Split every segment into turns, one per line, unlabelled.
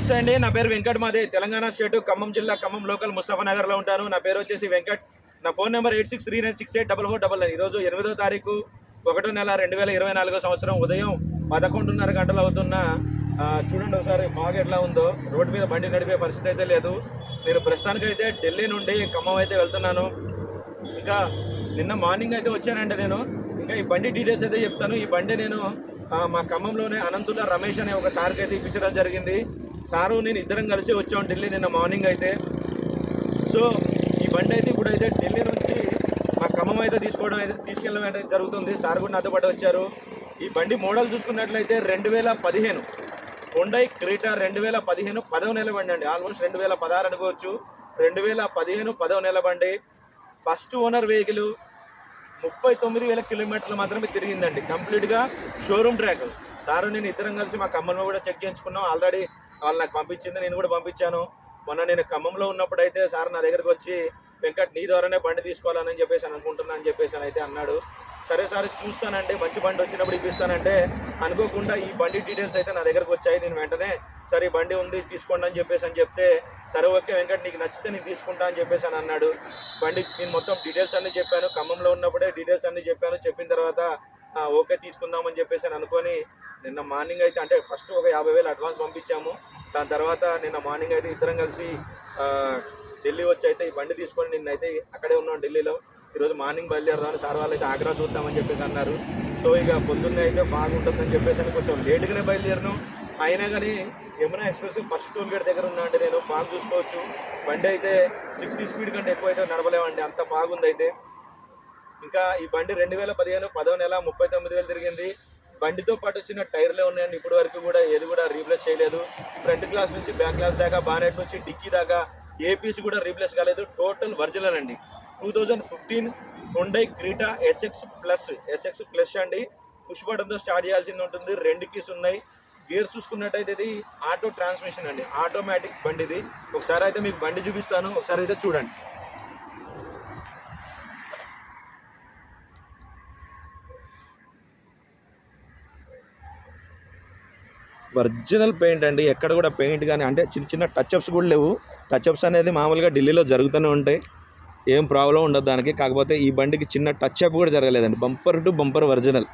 నమస్తే అండి. నా పేరు వెంకట్ మాది. తెలంగాణ స్టేట్ ఖమ్మం జిల్లా ఖమ్మం లోకల్ ముస్తాఫానగర్లో ఉంటాను. నా పేరు వచ్చేసి వెంకట్. నా phone number eight six three nine six eight double four double nine. ఈరోజు ఎనిమిదో తారీఖు ఒకటో నెల రెండు వేల ఇరవై నాలుగో సంవత్సరం ఉదయం పదకొండున్నర గంటలు అవుతున్న చూడండి ఒకసారి ఫాగ్ ఎట్లా ఉందో. రోడ్డు మీద బండి నడిపే పరిస్థితి అయితే లేదు. నేను ప్రస్తుతానికైతే ఢిల్లీ నుండి ఖమ్మం అయితే వెళ్తున్నాను. ఇంకా నిన్న మార్నింగ్ అయితే వచ్చానండి నేను. ఇంకా ఈ బండి డీటెయిల్స్ అయితే చెప్తాను. ఈ బండి నేను మా ఖమ్మంలోనే అనంతుల రమేష్ అనే ఒక సార్కి అయితే ఇప్పించడం జరిగింది. సారు నేను ఇద్దరం కలిసి వచ్చాం ఢిల్లీ నిన్న మార్నింగ్ అయితే. సో ఈ బండి అయితే ఇప్పుడు అయితే ఢిల్లీ నుంచి మా ఖమ్మం అయితే తీసుకోవడం అయితే తీసుకెళ్ళడం అయితే జరుగుతుంది. సార్ కూడా నాతో పాటు వచ్చారు. ఈ బండి మోడల్ చూసుకున్నట్లయితే రెండు వేల పదిహేను. హుండై క్రీటా రెండు వేల పదిహేను పదవ నెల బండి అండి. ఆల్మోస్ట్ రెండు వేల పదహారు అనుకోవచ్చు. రెండు వేల పదిహేను పదవ నెల బండి. ఫస్ట్ ఓనర్ వెహికల్ ముప్పై తొమ్మిది వేల కిలోమీటర్లు మాత్రమే తిరిగిందండి. కంప్లీట్గా షోరూమ్ ట్రాక్. సారు నేను ఇద్దరం కలిసి మా ఖమ్మంలో కూడా చెక్ చేయించుకున్నాం. ఆల్రెడీ వాళ్ళు నాకు పంపించింది నేను కూడా పంపించాను. మొన్న నేను ఖమ్మంలో ఉన్నప్పుడు అయితే సార్ నా దగ్గరకు వచ్చి వెంకట్ నీ ద్వారానే బండి తీసుకోవాలని చెప్పేసి అనుకుంటున్నాను అనుకుంటున్నా అని చెప్పేసి అని అయితే అన్నాడు. సరే సార్ చూస్తానంటే మంచి బండి వచ్చినప్పుడు ఇప్పిస్తానంటే అనుకోకుండా ఈ బండి డీటెయిల్స్ అయితే నా దగ్గరకు వచ్చాయి. నేను వెంటనే సరే బండి ఉంది తీసుకోండి అని చెప్పేసి అని చెప్తే సరే ఓకే వెంకట్ నీకు నచ్చితే నేను తీసుకుంటా అని చెప్పేసి అని అన్నాడు. బండి నేను మొత్తం డీటెయిల్స్ అన్నీ చెప్పాను. ఖమ్మంలో ఉన్నప్పుడే డీటెయిల్స్ అన్నీ చెప్పాను. చెప్పిన తర్వాత ఓకే తీసుకుందామని చెప్పేసి అని అనుకొని నిన్న మార్నింగ్ అయితే అంటే ఫస్ట్ ఒక యాభై వేలు అడ్వాన్స్ పంపించాము. దాని తర్వాత నిన్న మార్నింగ్ అయితే ఇద్దరం కలిసి ఢిల్లీ వచ్చి అయితే ఈ బండి తీసుకొని నిన్నైతే అక్కడే ఉన్నాం ఢిల్లీలో. ఈరోజు మార్నింగ్ బయలుదేరదామని సార్ వాళ్ళు అయితే ఆగ్రా చూద్దామని చెప్పేసి అన్నారు. సో ఇక పొద్దున్నే అయితే బాగుంటుందని చెప్పేసి అని కొంచెం లేట్గానే బయలుదేరను. అయినా కానీ Yamuna express first toll gate దగ్గర ఉన్నా అంటే నేను ఫాగ్ చూసుకోవచ్చు. బండి అయితే సిక్స్టీ స్పీడ్ కంటే ఎక్కువ అయితే నడవలేమండి అంత ఫాగ్ ఉంది అయితే. ఇంకా ఈ బండి రెండు వేల పదిహేను పదో నెల ముప్పై తొమ్మిది వేలు తిరిగింది. బండితో పాటు వచ్చిన టైర్లే ఉన్నాయండి. ఇప్పటి వరకు కూడా ఏది కూడా రీప్లేస్ చేయలేదు. ఫ్రంట్ గ్లాస్ నుంచి బ్యాక్ గ్లాస్ దాకా బానెట్ నుంచి డిక్కీ దాకా ఏ పీస్ కూడా రీప్లేస్ కాలేదు. టోటల్ ఒరిజినల్ అండి two thousand fifteen Hyundai Creta SX plus SX plus అండి. పుష్ బటన్తో స్టార్ట్ చేయాల్సింది ఉంటుంది. రెండు కీస్ ఉన్నాయి. గేర్ చూసుకున్నట్టయితే ఇది ఆటో ట్రాన్స్మిషన్ అండి. ఆటోమేటిక్ బండి ఇది ఒకసారి అయితే మీకు బండి చూపిస్తాను. ఒకసారి అయితే చూడండి. ఒరిజినల్ పెయింట్ అండి. ఎక్కడ కూడా పెయింట్ కానీ అంటే చిన్న చిన్న టచ్అప్స్ కూడా లేవు. టచ్అప్స్ అనేది మామూలుగా ఢిల్లీలో జరుగుతూనే ఉంటాయి. ఏం ప్రాబ్లం ఉండదు దానికి. కాకపోతే ఈ బండికి చిన్న టచ్అప్ కూడా జరగలేదండి. Bumper to bumper original.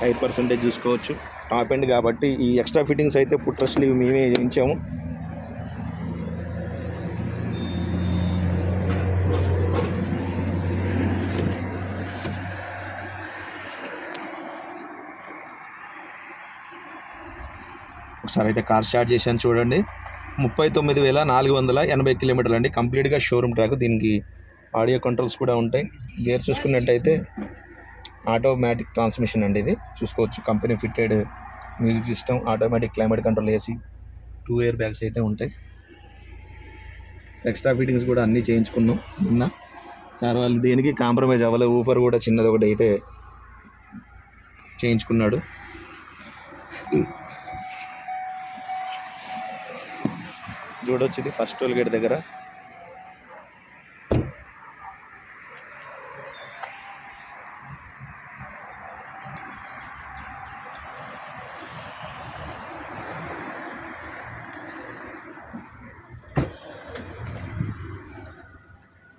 Tyre percentage చూసుకోవచ్చు. టాప్ ఎండ్ కాబట్టి ఈ ఎక్స్ట్రా ఫిట్టింగ్స్ అయితే పుట్ర స్లీవ్ మేమే చేయించాము. ఒకసారి అయితే కార్ స్టార్ట్ చేశాను చూడండి. ముప్పై తొమ్మిది వేల నాలుగు వందల ఎనభై కిలోమీటర్లు అండి. కంప్లీట్గా షోరూమ్ ట్రాక్ దీనికి ఆడియో కంట్రోల్స్ కూడా ఉంటాయి. గేర్ చూసుకున్నట్టయితే ఆటోమేటిక్ ట్రాన్స్మిషన్ అండి ఇది. చూసుకోవచ్చు company fitted music system automatic climate control AC two airbags అయితే ఉంటాయి. ఎక్స్ట్రా ఫిట్టింగ్స్ కూడా అన్నీ చేయించుకున్నాం నిన్న. సార్ వాళ్ళు దేనికి కాంప్రమైజ్ అవ్వలేదు ఊఫర్ కూడా చిన్నది ఒకటి అయితే చేయించుకున్నాడు. చూడొచ్చు ఇది ఫస్ట్ టోల్ గేట్ దగ్గర.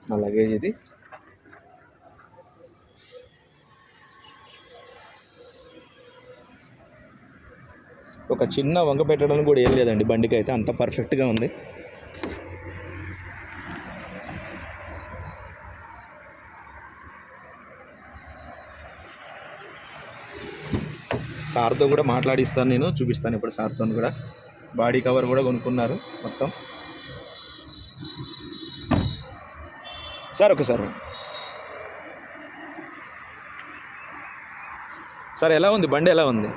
నా లగేజ్ ఇది. ఒక చిన్న వంక పెట్టడానికి కూడా ఏం లేదండి. బండికి అయితే అంత పర్ఫెక్ట్గా ఉంది. సార్తో కూడా మాట్లాడిస్తాను నేను చూపిస్తాను ఇప్పుడు సార్తో కూడా. బాడీ కవర్ కూడా కొనుక్కున్నారు మొత్తం. సార్ ఒకసారి. సార్ ఎలా ఉంది? బండి ఎలా ఉంది?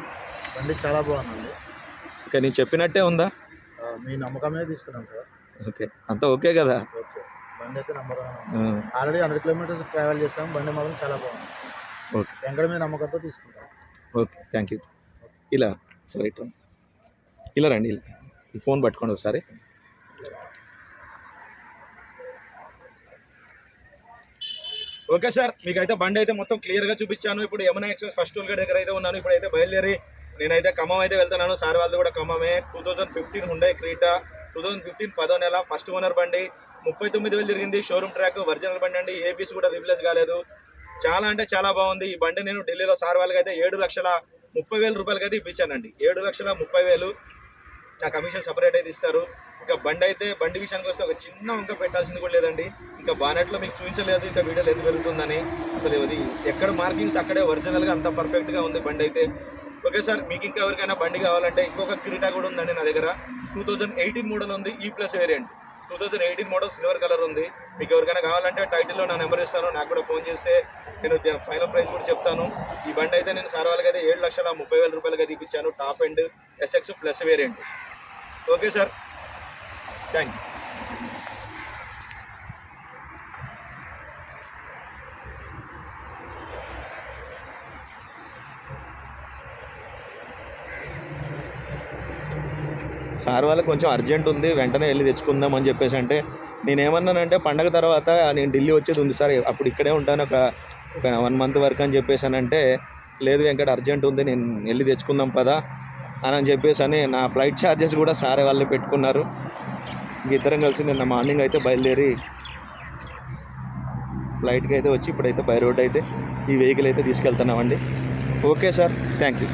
బండి చాలా బాగుందండి.
ఓకే నేను చెప్పినట్టే ఉందా?
మీ నమ్మకమే తీసుకున్నాం సార్.
ఓకే అంతా ఓకే కదా?
ఓకే బండి అయితే నమ్మకం. ఆల్రెడీ హండ్రెడ్ కిలోమీటర్స్ ట్రావెల్ చేసాం బండి మాత్రం చాలా బాగుంది.
ఓకే.
వెంకట మీద నమ్మకంతో తీసుకుంటాం.
ఓకే థ్యాంక్ యూ ఇలా సరే ఇలా రండి ఇలా. ఈ ఫోన్ పట్టుకోండి ఒకసారి. ఓకే సార్ మీకు అయితే బండి అయితే మొత్తం క్లియర్గా చూపించాను. ఇప్పుడు Yamuna express first toll gate దగ్గర అయితే ఉన్నాను. ఇప్పుడు అయితే బయలుదేరి నేనైతే ఖమ్మం అయితే వెళ్తున్నాను. సార్ వాళ్ళది కూడా ఖమ్మమే. టూ థౌజండ్ ఫిఫ్టీన్ ఉండే క్రీటా టూ థౌజండ్ ఫిఫ్టీన్ పదో నెల ఫస్ట్ ఓనర్ బండి. ముప్పై తొమ్మిది వేలు తిరిగింది. షోరూమ్ ట్రాక్ ఒరిజినల్ బండి అండి. ఏపీస్ కూడా రిప్లేస్ కాలేదు. చాలా అంటే చాలా బాగుంది. ఈ బండి నేను ఢిల్లీలో సార్ వాళ్ళకి అయితే ఏడు లక్షల ముప్పై వేల రూపాయలకి అయితే ఇప్పించానండి. ఏడు లక్షల ముప్పై వేలు నా కమిషన్ సపరేట్ అయితే ఇస్తారు. ఇంకా బండి అయితే బండి విషయానికి వస్తే ఒక చిన్న ఇంకా పెట్టాల్సింది కూడా లేదండి. ఇంకా బానెట్లో మీకు చూపించలేదు. ఇంకా వీడియోలు ఎందుకు పెరుగుతుందని. అసలు ఇది ఎక్కడ మార్కింగ్స్ అక్కడే ఒరిజినల్గా అంత పర్ఫెక్ట్గా ఉంది బండి అయితే. ఓకే సార్ మీకు ఇంకా ఎవరికైనా బండి కావాలంటే ఇంకొక క్రీటా కూడా ఉందండి నా దగ్గర. టూ థౌజండ్ ఎయిటీన్ మోడల్ ఉంది ఈ plus variant two thousand eighteen model silver colour ఉంది. మీకు ఎవరికైనా కావాలంటే టైటిల్లో నా నెంబర్ ఇస్తాను నాకు కూడా ఫోన్ చేస్తే నేను ఫైనల్ ప్రైస్ కూడా చెప్తాను. ఈ బండి అయితే నేను సార్ వాళ్ళకి అయితే ఏడు లక్షల ముప్పై వేల రూపాయలకి అయితే ఇప్పించాను top and SX plus variant okay sir. Thank you sir వాళ్ళకి కొంచెం అర్జెంట్ ఉంది వెంటనే వెళ్ళి తెచ్చుకుందాం అని చెప్పేసి అంటే నేనేమన్నానంటే పండగ తర్వాత నేను ఢిల్లీ వచ్చేది ఉంది సార్ అప్పుడు ఇక్కడే ఉంటాను ఒక ఒక వన్ మంత్ వరకు అని చెప్పేసానంటే లేదు వెంకట అర్జెంట్ ఉంది నేను వెళ్ళి తెచ్చుకుందాం పదా అని అని చెప్పేసి అని నా ఫ్లైట్ ఛార్జెస్ కూడా సారే వాళ్ళు పెట్టుకున్నారు. ఇద్దరం కలిసి నిన్న మార్నింగ్ అయితే బయలుదేరి ఫ్లైట్కి అయితే వచ్చి ఇప్పుడైతే బై రోడ్ అయితే ఈ వెహికల్ అయితే తీసుకెళ్తున్నామండి. Okay sir thank you